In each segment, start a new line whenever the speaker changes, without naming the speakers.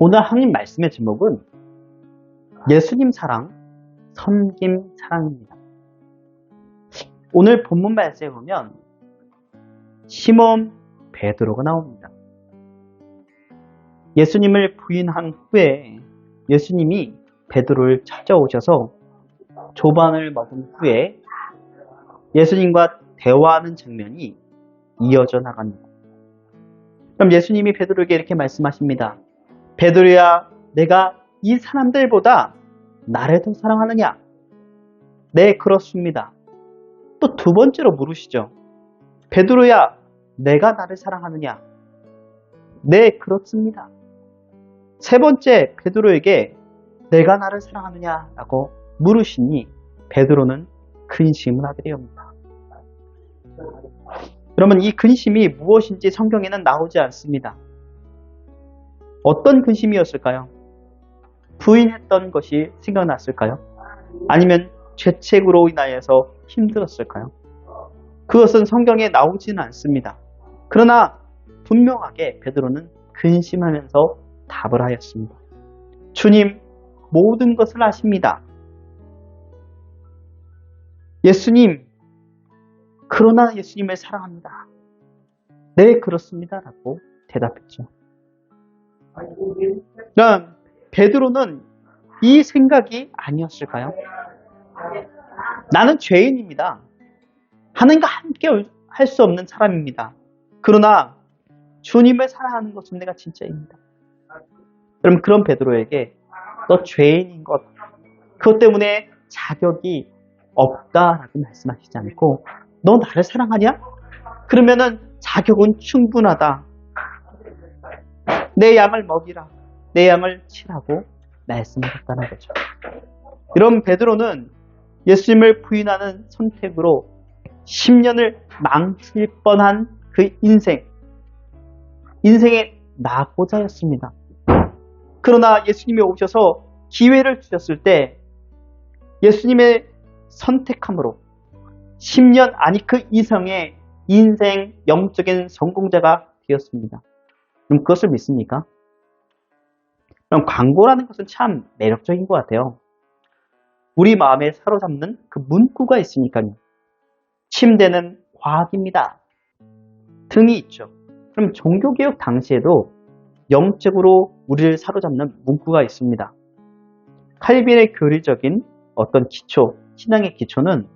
오늘 하나님 말씀의 제목은 예수님 사랑, 섬김 사랑입니다. 오늘 본문 말씀에 보면 시몬 베드로가 나옵니다. 예수님을 부인한 후에 예수님이 베드로를 찾아오셔서 조반을 먹은 후에 예수님과 대화하는 장면이 이어져 나갑니다. 그럼 예수님이 베드로에게 이렇게 말씀하십니다. 베드로야, 내가 이 사람들보다 나를 더 사랑하느냐? 네, 그렇습니다. 또 두 번째로 물으시죠. 베드로야, 내가 나를 사랑하느냐? 네, 그렇습니다. 세 번째 베드로에게 내가 나를 사랑하느냐? 라고 물으시니 베드로는 근심을 하게 되옵니다. 그러면 이 근심이 무엇인지 성경에는 나오지 않습니다. 어떤 근심이었을까요? 부인했던 것이 생각났을까요? 아니면 죄책으로 인하여서 힘들었을까요? 그것은 성경에 나오지는 않습니다. 그러나 분명하게 베드로는 근심하면서 답을 하였습니다. 주님, 모든 것을 아십니다. 예수님, 그러나 예수님을 사랑합니다. 네, 그렇습니다. 라고 대답했죠. 그럼 베드로는 이 생각이 아니었을까요? 나는 죄인입니다. 하나님과 함께 할 수 없는 사람입니다. 그러나 주님을 사랑하는 것은 내가 진짜입니다. 그럼 그런 베드로에게 너 죄인인 것, 그것 때문에 자격이 없다라고 말씀하시지 않고 너 나를 사랑하냐? 그러면은 자격은 충분하다. 내 양을 먹이라. 내 양을 치라고 말씀하셨다는 거죠. 이런 베드로는 예수님을 부인하는 선택으로 10년을 망칠 뻔한 그 인생, 인생의 낙오자였습니다. 그러나 예수님이 오셔서 기회를 주셨을 때 예수님의 선택함으로 10년 아니 그 이상의 인생 영적인 성공자가 되었습니다. 그럼 그것을 믿습니까? 그럼 광고라는 것은 참 매력적인 것 같아요. 우리 마음에 사로잡는 그 문구가 있으니까요. 침대는 과학입니다. 등이 있죠. 그럼 종교개혁 당시에도 영적으로 우리를 사로잡는 문구가 있습니다. 칼빈의 교리적인 어떤 기초, 신앙의 기초는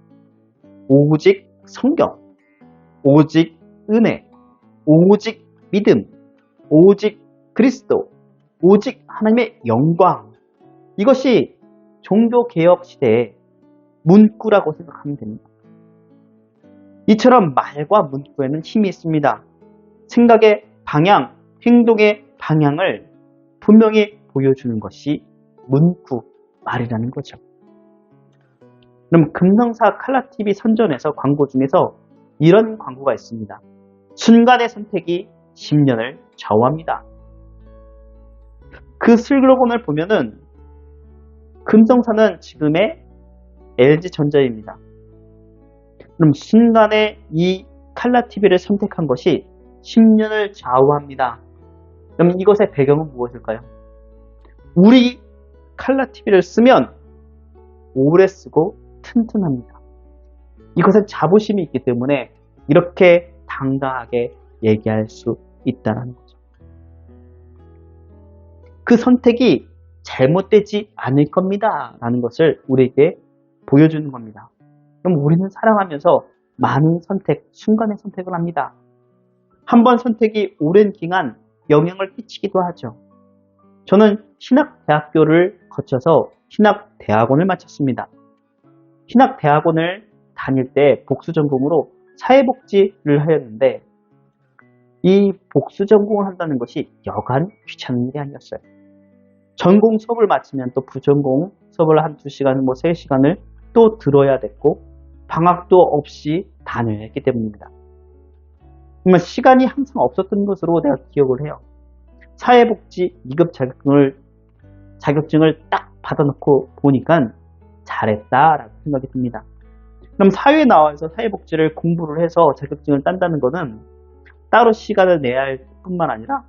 오직 성경, 오직 은혜, 오직 믿음, 오직 그리스도, 오직 하나님의 영광. 이것이 종교개혁 시대의 문구라고 생각하면 됩니다. 이처럼 말과 문구에는 힘이 있습니다. 생각의 방향, 행동의 방향을 분명히 보여주는 것이 문구, 말이라는 거죠. 그럼 금성사 칼라TV 선전에서 광고 중에서 이런 광고가 있습니다. 순간의 선택이 10년을 좌우합니다. 그 슬로건을 보면은 금성사는 지금의 LG전자입니다. 그럼 순간에 이 칼라TV를 선택한 것이 10년을 좌우합니다. 그럼 이것의 배경은 무엇일까요? 우리 칼라TV를 쓰면 오래 쓰고 튼튼합니다. 이것은 자부심이 있기 때문에 이렇게 당당하게 얘기할 수 있다는 거죠. 그 선택이 잘못되지 않을 겁니다. 라는 것을 우리에게 보여주는 겁니다. 그럼 우리는 사랑하면서 많은 선택, 순간의 선택을 합니다. 한 번 선택이 오랜 기간 영향을 끼치기도 하죠. 저는 신학대학교를 거쳐서 신학대학원을 마쳤습니다. 신학대학원을 다닐 때 복수 전공으로 사회복지를 하였는데 이 복수 전공을 한다는 것이 여간 귀찮은 일이 아니었어요. 전공 수업을 마치면 또 부전공 수업을 한 두시간, 뭐 세시간을 또 들어야 됐고 방학도 없이 다녀야 했기 때문입니다. 정말 시간이 항상 없었던 것으로 내가 기억을 해요. 사회복지 2급 자격증을, 자격증을 딱 받아놓고 보니까 잘했다라고 생각이 듭니다. 그럼 사회에 나와서 사회복지를 공부를 해서 자격증을 딴다는 것은 따로 시간을 내야 할 뿐만 아니라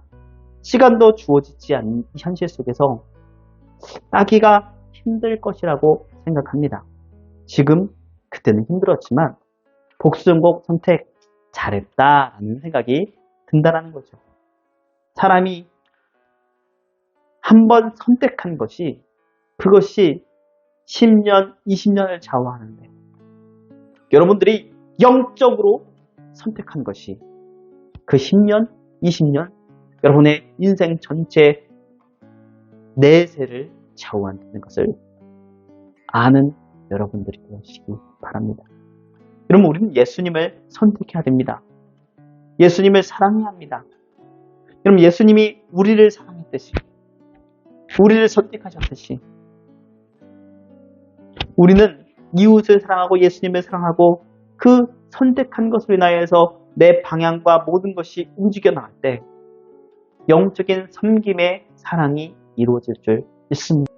시간도 주어지지 않는 이 현실 속에서 따기가 힘들 것이라고 생각합니다. 지금 그때는 힘들었지만 복수전곡 선택 잘했다라는 생각이 든다라는 거죠. 사람이 한 번 선택한 것이 그것이 10년, 20년을 좌우하는데 여러분들이 영적으로 선택한 것이 그 10년, 20년 여러분의 인생 전체 내세를 좌우한다는 것을 아는 여러분들이 되시기 바랍니다. 여러분 우리는 예수님을 선택해야 됩니다. 예수님을 사랑해야 합니다. 여러분 예수님이 우리를 사랑했듯이 우리를 선택하셨듯이 우리는 이웃을 사랑하고 예수님을 사랑하고 그 선택한 것으로 인하여서 내 방향과 모든 것이 움직여 나갈 때 영적인 섬김의 사랑이 이루어질 줄 믿습니다.